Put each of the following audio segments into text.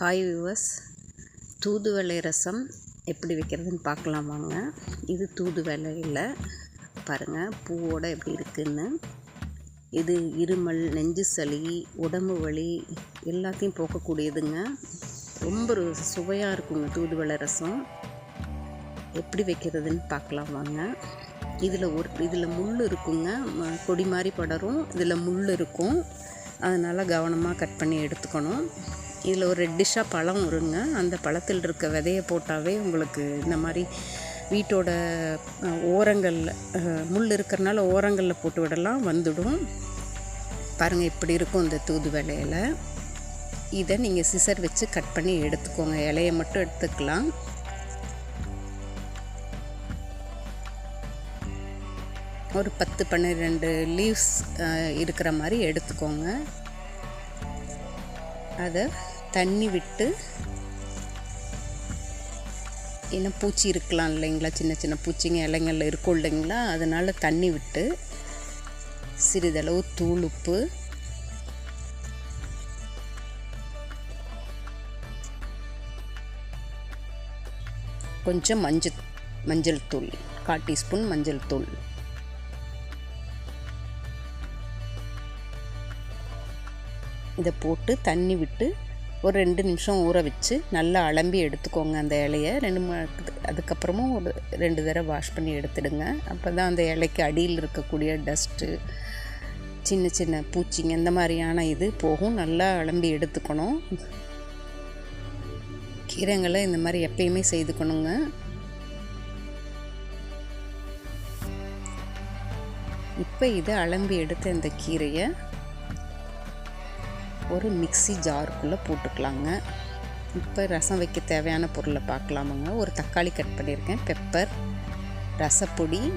Hi viewers தூதுவளை ரசம் எப்படி வைக்கிறதுன்னு பார்க்கலாம் வாங்க. இது தூதுவளை இல்லை. பாருங்கள் பூவோட எப்படி இருக்குதுன்னு இது இருமல் நெஞ்சு சளி உடம்பு வலி எல்லாத்தையும் போக்கக்கூடியதுங்க. ரொம்ப சுவையாக இருக்குங்க தூதுவளை ரசம். எப்படி வைக்கிறதுன்னு பார்க்கலாம் வாங்க. இதில் ஒரு இதில் முள் இருக்குங்க. ம- கொடி மாதிரி படரும். இதில் முள் இருக்கும். அதனால் கவனமாக கட் பண்ணி எடுத்துக்கணும். இதில் ஒரு ரெட்டிஷாக பழம் வருங்க. அந்த பழத்தில் இருக்க விதையை போட்டாவே உங்களுக்கு இந்த மாதிரி வீட்டோட ஓரங்களில் முள் இருக்கிறனால ஓரங்களில் போட்டு விடலாம் வந்துடும். பாருங்கள் இப்படி இருக்கும் இந்த தூது இலையில இதை நீங்கள் சிசர் வச்சு கட் பண்ணி எடுத்துக்கோங்க. இலையை மட்டும் எடுத்துக்கலாம். ஒரு பத்து பன்னிரெண்டு லீவ்ஸ் இருக்கிற மாதிரி எடுத்துக்கோங்க. அதை தண்ணி விட்டு ஏன்னா பூச்சி இருக்கலாம் இல்லைங்களா? சின்ன சின்ன பூச்சிங்க இலைங்களில் இருக்கும் இல்லைங்களா? அதனால் தண்ணி விட்டு சிறிதளவு தூள் உப்பு கொஞ்சம் மஞ்சள் மஞ்சள் தூள் கால் டீஸ்பூன் மஞ்சள் தூள். இதை போட்டு தண்ணி விட்டு ஒரு ரெண்டு நிமிஷம் ஊற வச்சு நல்லா அலம்பி எடுத்துக்கோங்க அந்த இலைய. ரெண்டு ம அதுக்கப்புறமும் ஒரு ரெண்டு தடவை வாஷ் பண்ணி எடுத்துடுங்க. அப்போ தான் அந்த இலைக்கு அடியில் இருக்கக்கூடிய டஸ்ட்டு சின்ன சின்ன பூச்சிங்க இந்த மாதிரியான இது போகும். நல்லா அலம்பி எடுத்துக்கணும். கீரைங்களை இந்த மாதிரி எப்பயுமே செய்துக்கணுங்க. இப்போ இதை அலம்பி எடுத்த இந்த கீரையை ஒரு மிக்ஸி ஜாருக்குள்ளே போட்டுக்கலாங்க. இப்போ ரசம் வைக்க தேவையான பொருளை பார்க்கலாமுங்க. ஒரு தக்காளி கட் பண்ணியிருக்கேன். பெப்பர் ரசப்பொடி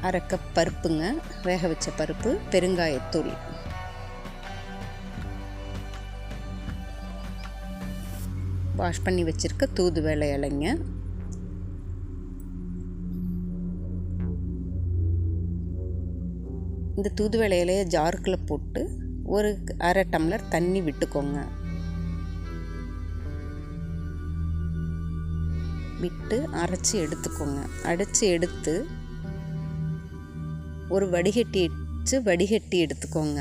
அரை கப் பருப்புங்க. வேக வச்ச பருப்பு பெருங்காயத்தூள். வாஷ் பண்ணி வச்சுருக்க தூது வேலை இலைங்க. இந்த தூதுவளை இலையை ஜாருக்குள்ளே போட்டு ஒரு அரை டம்ளர் தண்ணி விட்டுக்கோங்க. விட்டு அரைச்சி எடுத்துக்கோங்க. அரைச்சி எடுத்து ஒரு வடிகட்டி வச்சு வடிகட்டி எடுத்துக்கோங்க.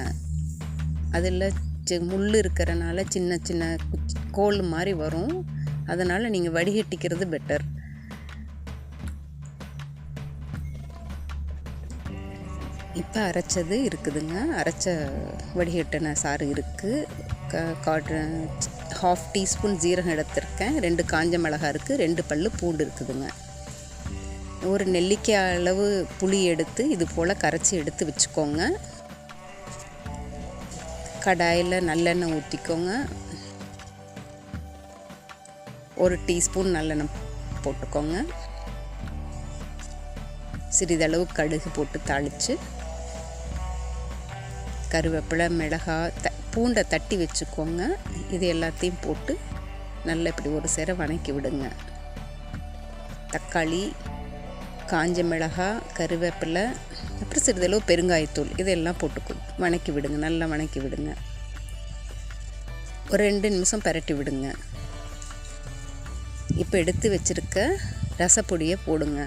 அதில் முள் இருக்கிறனால சின்ன சின்ன கோல் மாதிரி வரும். அதனால் நீங்கள் வடிகட்டிக்கிறது பெட்டர் இப்போ அரைச்சது இருக்குதுங்க. அரைச்ச வடிகட்டின சாறு இருக்குது க காட்டு ஹாஃப் டீஸ்பூன் ஜீரகம் எடுத்திருக்கேன். ரெண்டு காஞ்ச மிளகா இருக்குது ரெண்டு பல் பூண்டு இருக்குதுங்க. ஒரு நெல்லிக்காய் அளவு புளி எடுத்து இது போல் கரைச்சி எடுத்து வச்சுக்கோங்க. கடாயில் நல்லெண்ணெய் ஊற்றிக்கோங்க ஒரு டீஸ்பூன் நல்லெண்ணெய் போட்டுக்கோங்க. சிறிதளவு கடுகு போட்டு தாளித்து கருவேப்பிலை மிளகாய் த பூண்டை தட்டி வச்சுக்கோங்க. இது எல்லாத்தையும் போட்டு நல்லா இப்படி ஒரு சேர வணக்கி விடுங்க. தக்காளி காஞ்ச மிளகாய் கருவேப்பிலை அப்புறம் சிறிதளவு பெருங்காயத்தூள் இதெல்லாம் போட்டு வணக்கி விடுங்க நல்லா வணக்கி விடுங்க. ஒரு ரெண்டு நிமிஷம் பரட்டி விடுங்க. இப்போ எடுத்து வச்சுருக்க ரசப்பொடியை போடுங்க.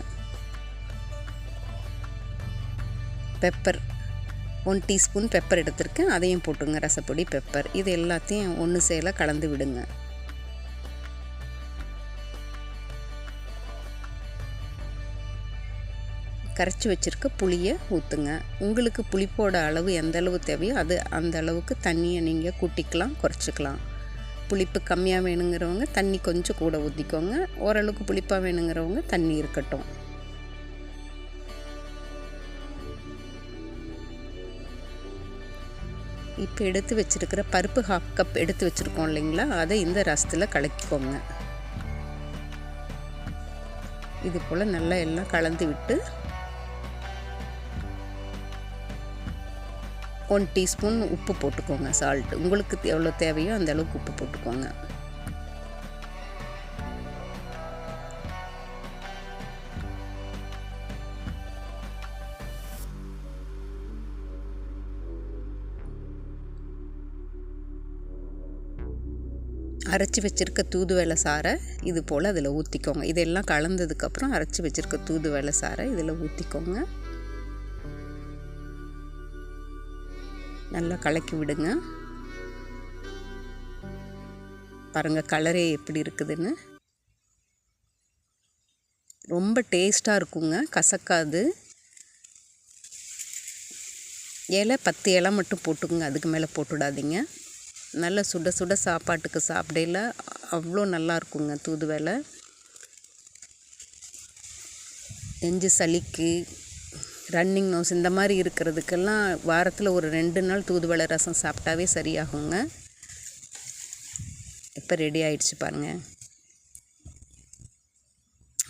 பெப்பர் ஒன் டீஸ்பூன் பெப்பர் எடுத்திருக்கேன். அதையும் போட்டுங்க ரசப்பொடி பெப்பர். இது எல்லாத்தையும் ஒன்று சேல கலந்து விடுங்க. கரைச்சி வச்சுருக்க புளியை ஊற்றுங்க உங்களுக்கு புளிப்போட அளவு எந்த அளவு தேவையோ அது அந்த அளவுக்கு தண்ணியை நீங்கள் கூட்டிக்கலாம் குறைச்சிக்கலாம். புளிப்பு கம்மியாக வேணுங்கிறவங்க தண்ணி கொஞ்சம் கூட ஊற்றிக்கோங்க ஓரளவுக்கு புளிப்பாக வேணுங்கிறவங்க தண்ணி இருக்கட்டும். இப்போ எடுத்து வச்சுருக்கிற பருப்பு ஹாஃப் கப் எடுத்து வச்சுருக்கோம் இல்லைங்களா? அதை இந்த ரசத்தில் கலக்கிக்கோங்க. இது போல் நல்லா எல்லாம் கலந்து விட்டு ஒன் டீஸ்பூன் உப்பு போட்டுக்கோங்க சால்ட் உங்களுக்கு எவ்வளோ தேவையோ அந்த அளவுக்கு உப்பு போட்டுக்கோங்க. அரைச்சி வச்சுருக்க தூதுவளை சாறை இது போல் அதில் ஊற்றிக்கோங்க இதெல்லாம் கலந்ததுக்கப்புறம் அரைச்சி வச்சுருக்க தூதுவளை சாறை இதில் ஊற்றிக்கோங்க நல்லா கலக்கி விடுங்க. பாருங்கள் கலரே எப்படி இருக்குதுன்னு. ரொம்ப டேஸ்ட்டாக இருக்குங்க கசக்காது. இலை பத்து இலை மட்டும் போட்டுக்குங்க அதுக்கு மேலே போட்டுடாதீங்க. நல்ல சுட சுட சாப்பாட்டுக்கு சாப்பிடையில அவ்வளோ நல்லா இருக்குங்க தூதுவளை நெஞ்சு சளிக்கு ரன்னிங் நோஸ் இந்த மாதிரி இருக்கிறதுக்கெல்லாம் வாரத்தில் ஒரு ரெண்டு நாள் தூதுவளை ரசம் சாப்பிட்டாவே சரியாகுங்க. இப்போ ரெடி ஆயிடுச்சு பாருங்கள்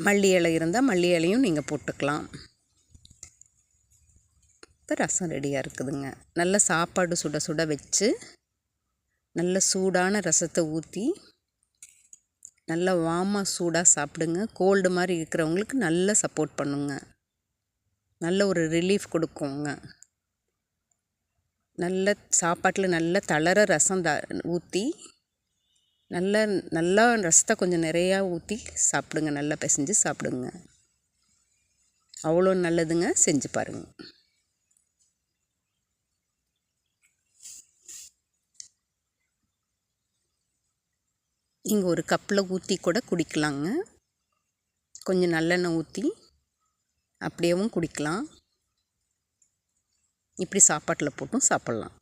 மல்லி இலை இருந்தால் மல்லி இலையும் நீங்கள் போட்டுக்கலாம். இப்போ ரசம் ரெடியாக இருக்குதுங்க. நல்ல சாப்பாடு சுட சுட வச்சு நல்ல சூடான ரசத்தை ஊற்றி நல்லா வாமாக சூடாக சாப்பிடுங்க. கோல்டு மாதிரி இருக்கிறவங்களுக்கு நல்லா சப்போர்ட் பண்ணுங்க. நல்ல ஒரு ரிலீஃப் கொடுக்குங்க. நல்ல சாப்பாட்டில் நல்ல தளர ரசம் த ஊற்றி நல்ல நல்லா ரசத்தை கொஞ்சம் நிறையா ஊற்றி சாப்பிடுங்க. நல்லா பிசைஞ்சு சாப்பிடுங்க. அவ்வளோ நல்லதுங்க. செஞ்சு பாருங்கள் இங்கே ஒரு கப்பில் ஊற்றி கூட குடிக்கலாங்க. கொஞ்சம் நல்லெண்ணெய் ஊற்றி அப்படியேவும் குடிக்கலாம். இப்படி சாப்பாட்டில் போட்டும் சாப்பிட்லாம்.